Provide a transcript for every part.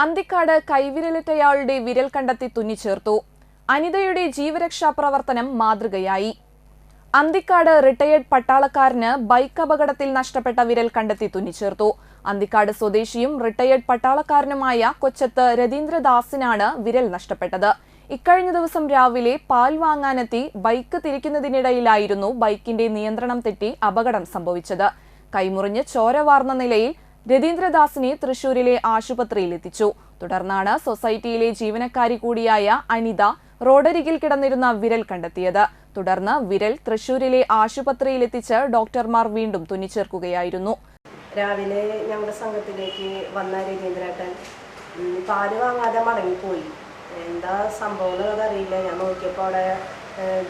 അന്തിക്കാട് കൈവിരലിട്ടയാളുടെ വിരൽ കണ്ടെത്തി തുന്നിച്ചേർത്തു. അനിതയുടെ ജീവരക്ഷാ പ്രവർത്തനം മാതൃകയായി. അന്തിക്കാട് റിട്ടയേർഡ് പട്ടാളക്കാരന് ബൈക്ക് അപകടത്തിൽ നഷ്ടപ്പെട്ട വിരൽ കണ്ടെത്തി തുന്നിച്ചേർത്തു. അന്തിക്കാട് സ്വദേശിയും റിട്ടയേർഡ് പട്ടാളക്കാരനുമായ കൊച്ചത്ത് രതീന്ദ്രദാസിനാണ് വിരൽ നഷ്ടപ്പെട്ടത്. ഇക്കഴിഞ്ഞ ദിവസം രാവിലെ പാൽ വാങ്ങാനെത്തി ബൈക്ക് തിരിക്കുന്നതിനിടയിലായിരുന്നു ബൈക്കിന്റെ നിയന്ത്രണം തെറ്റി അപകടം സംഭവിച്ചത്. കൈമുറിഞ്ഞ് ചോര വാർന്ന നിലയിൽ രതീന്ദ്രദാസിനെ തൃശൂരിലെ ആശുപത്രിയിൽ എത്തിച്ചു തുടർന്നാണ് സൊസൈറ്റിയിലെ ജീവനക്കാരി കൂടിയായ അനിത റോഡരികിൽ കിടന്നിരുന്ന വിരൽ കണ്ടെത്തിയത്. തുടർന്ന് വിരൽ തൃശൂരിലെ ആശുപത്രിയിൽ എത്തിച്ച് ഡോക്ടർമാർ വീണ്ടും തുന്നിച്ചേർക്കുകയായിരുന്നു. രാവിലെ ഞങ്ങളുടെ സംഘത്തിലേക്ക് വന്ന രവീന്ദ്രേട്ടൻ പാൽ വാങ്ങാതെ മടങ്ങിപ്പോയി. എന്താ സംഭവം എന്നുള്ളത് അറിയില്ല. ഞാൻ നോക്കിയപ്പോൾ അവിടെ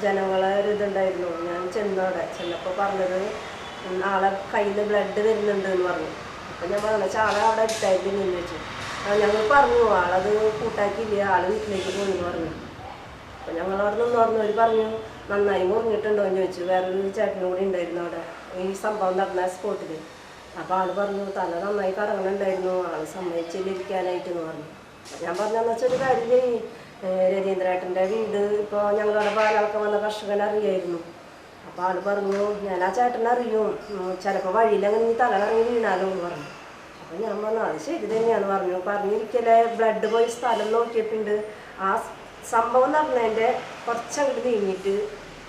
ജനങ്ങളെ ഒരു ഇതുണ്ടായിരുന്നു. ഞാൻ ചെന്നു അവിടെ ചെന്നപ്പോൾ പറഞ്ഞത് ആളെ കയ്യിൽ ബ്ലഡ് വരുന്നുണ്ട് എന്ന് പറഞ്ഞു. അപ്പം ഞാൻ പറഞ്ഞു "ച്ചാ, ആളെ അവിടെ അടുത്തായിട്ട് നിന്ന് വെച്ചു ഞങ്ങൾ പറഞ്ഞു ആളത് കൂട്ടാക്കിയില്ല ആൾ വീട്ടിലേക്ക് പോയി എന്ന് പറഞ്ഞു. അപ്പം ഞങ്ങൾ അവിടെ നിന്ന് പറഞ്ഞു അവർ പറഞ്ഞു നന്നായി മുറിഞ്ഞിട്ടുണ്ടോ എന്ന് ചോദിച്ചു. വേറൊരു ചേട്ടനും കൂടി ഉണ്ടായിരുന്നു അവിടെ ഈ സംഭവം നടന്ന സ്പോട്ടിൽ അപ്പോൾ ആൾ പറഞ്ഞു തല നന്നായി കറങ്ങണുണ്ടായിരുന്നു ആൾ സമ്മതിച്ചിരിക്കാനായിട്ട് എന്ന് പറഞ്ഞു ഞാൻ പറഞ്ഞതെന്ന് ഒരു കാര്യം രവീന്ദ്രേട്ടന്റെ വീട് ഇപ്പോൾ ഞങ്ങളുടെ പാലാൾക്ക് വന്ന കർഷകനെ അറിയായിരുന്നു അപ്പോൾ ആൾ പറഞ്ഞു ഞാൻ ആ ചേട്ടനെ അറിയും. ചിലപ്പോൾ വഴിയിൽ അങ്ങനെ നീ തല കറങ്ങി വീണാലോ എന്ന് പറഞ്ഞു. അപ്പോൾ ഞാൻ പറഞ്ഞു അത് ശരി തന്നെയാന്ന് പറഞ്ഞു. പറഞ്ഞിരിക്കലെ ബ്ലഡ് പോയി സ്ഥലം നോക്കിയിട്ടുണ്ട്. ആ സംഭവം നടന്നതിന്റെ കുറച്ചങ്ങോട്ട് നീങ്ങിയിട്ട്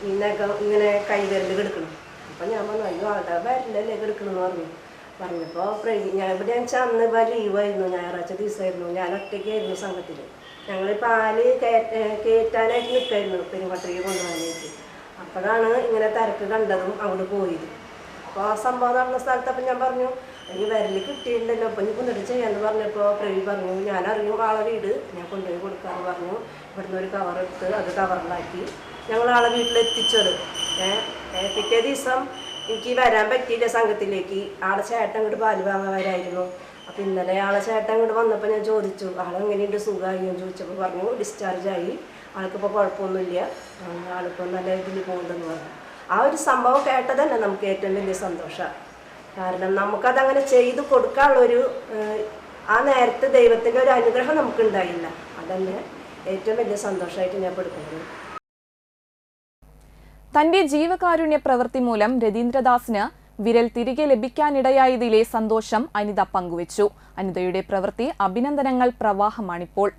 ഈ നഖം ഇങ്ങനെ കൈവിരൽ കിടക്കണം. അപ്പൊ ഞാൻ പറഞ്ഞു അയ്യോ ആളുടെ വരലല്ലേ കിടക്കണമെന്ന് പറഞ്ഞു. പറഞ്ഞപ്പോൾ പ്രവീ ഞാൻ ഇവിടെ ഞാൻ അന്ന് ഇവ ലീവായിരുന്നു ഞായറാഴ്ച ദിവസമായിരുന്നു ഞാൻ ഒറ്റയ്ക്കായിരുന്നു സംഘത്തിൽ പാൽ കയറ്റ കയറ്റാനായിട്ട് നിൽക്കായിരുന്നു പെരുമ്പട്ടയ്ക്ക് കൊണ്ടുപോകാനായിട്ട്. അപ്പോഴാണ് ഇങ്ങനെ തിരക്ക് കണ്ടതും അങ്ങോട്ട് പോയത്. അപ്പോൾ ആ സംഭവം നടന്ന സ്ഥലത്ത് അപ്പം ഞാൻ പറഞ്ഞു എനിക്ക് വിരൽ കിട്ടിയിട്ടുണ്ടല്ലോ അപ്പം ഇനി കൊണ്ടിട്ട് ചെയ്യാന്ന് പറഞ്ഞപ്പോൾ പ്രവി പറഞ്ഞു ഞാൻ അറിയും ആളെ വീട് ഞാൻ കൊണ്ടുപോയി കൊടുക്കാമെന്ന് പറഞ്ഞു. ഇവിടുന്ന് ഒരു കവർ എടുത്ത് അത് കവറിലാക്കി ഞങ്ങൾ ആളെ വീട്ടിലെത്തിച്ചത് ഏഹ് പിറ്റേ ദിവസം എനിക്ക് വരാൻ പറ്റിയില്ല സംഘത്തിലേക്ക്. ആളെ ചേട്ടൻ ഇങ്ങോട്ട് പാൽ വാങ്ങാൻ വരായിരുന്നു അപ്പം ഇന്നലെ ആളെ ചേട്ടൻ ഇങ്ങോട്ട് വന്നപ്പോൾ ഞാൻ ചോദിച്ചു ആളെങ്ങനെയുണ്ട് സുഖമായി? എന്ന് ചോദിച്ചപ്പോൾ പറഞ്ഞു ഡിസ്ചാർജ് ആയി. ആൾക്കിപ്പോൾ കുഴപ്പമൊന്നുമില്ല. ആളിപ്പോൾ നല്ല ഇതിൽ പോകുന്നുണ്ടെന്ന് പറഞ്ഞു. ആ ഒരു സംഭവം കേട്ടത് തന്നെ നമുക്ക് ഏറ്റവും വലിയ സന്തോഷമാണ് കാരണം നമുക്കതങ്ങനെ ചെയ്തു കൊടുക്കാനുള്ളൊരു ആ നേരത്തെ ദൈവത്തിന്റെ ഒരു അനുഗ്രഹം നമുക്കുണ്ടായില്ല. അതന്നെ ഏറ്റവും വലിയ സന്തോഷമായിട്ട് ഞാൻ കൊടുക്കുന്നത്. തന്റെ ജീവകാരുണ്യ പ്രവൃത്തി മൂലം രതീന്ദ്രദാസിന് വിരൽ തിരികെ ലഭിക്കാനിടയായതിലെ സന്തോഷം അനിത പങ്കുവച്ചു. അനിതയുടെ പ്രവൃത്തി അഭിനന്ദനങ്ങൾ പ്രവാഹമാണിപ്പോൾ.